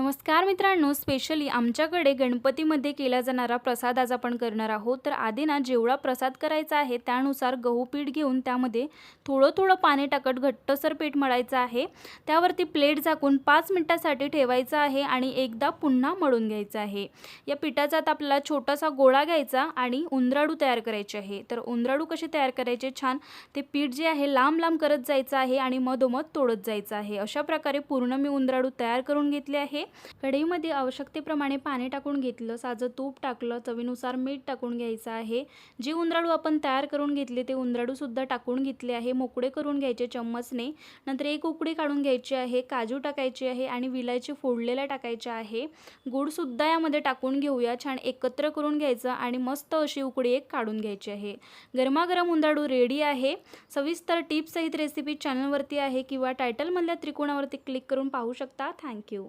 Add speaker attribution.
Speaker 1: नमस्कार मित्रांनो स्पेशली आमच्याकडे गणपतीमध्ये केला जाणारा प्रसाद आज आपण करणार आहोत. तर आधी ना जेवढा प्रसाद करायचा आहे त्यानुसार गहू पीठ घेऊन त्यामध्ये थोडं थोडं पाणी टाकत घट्टसर पीठ मळायचं आहे. त्यावरती प्लेट झाकून पाच मिनटासाठी ठेवायचं आहे आणि एकदा पुन्हा मळून घ्यायचं आहे. या पिठाचा आता आपल्याला छोटासा गोळा घ्यायचा आणि उंदराडू तयार करायचे आहे. तर उंदराडू कसे तयार करायचे? छान. ते पीठ जे आहे लांब लांब करत जायचं आहे आणि मधोमध तोडत जायचं आहे. अशा प्रकारे पूर्ण मी उंदराडू तयार करून घेतले आहे. कढईमध्ये आवश्यकतेप्रमाणे पाणी टाकून घेतलं साजं तूप टाकलं चवीनुसार मीठ टाकून घ्यायचं आहे. जे उंदराडू आपण तयार करून घेतले ते उंदराडूसुद्धा टाकून घेतले आहे. मोकळे करून घ्यायचे चम्मचने. नंतर एक उकडी काढून घ्यायची आहे. काजू टाकायची आहे आणि विलायची फोडलेल्या टाकायच्या आहे. गुडसुद्धा यामध्ये टाकून घेऊया. छान एकत्र करून घ्यायचं आणि मस्त अशी उकडी एक काढून घ्यायची आहे. गरमागरम उंदराडू रेडी आहे. सविस्तर टिप्स सहित रेसिपी चॅनलवरती आहे किंवा टायटलमधल्या त्रिकोणावरती क्लिक करून पाहू शकता. थँक्यू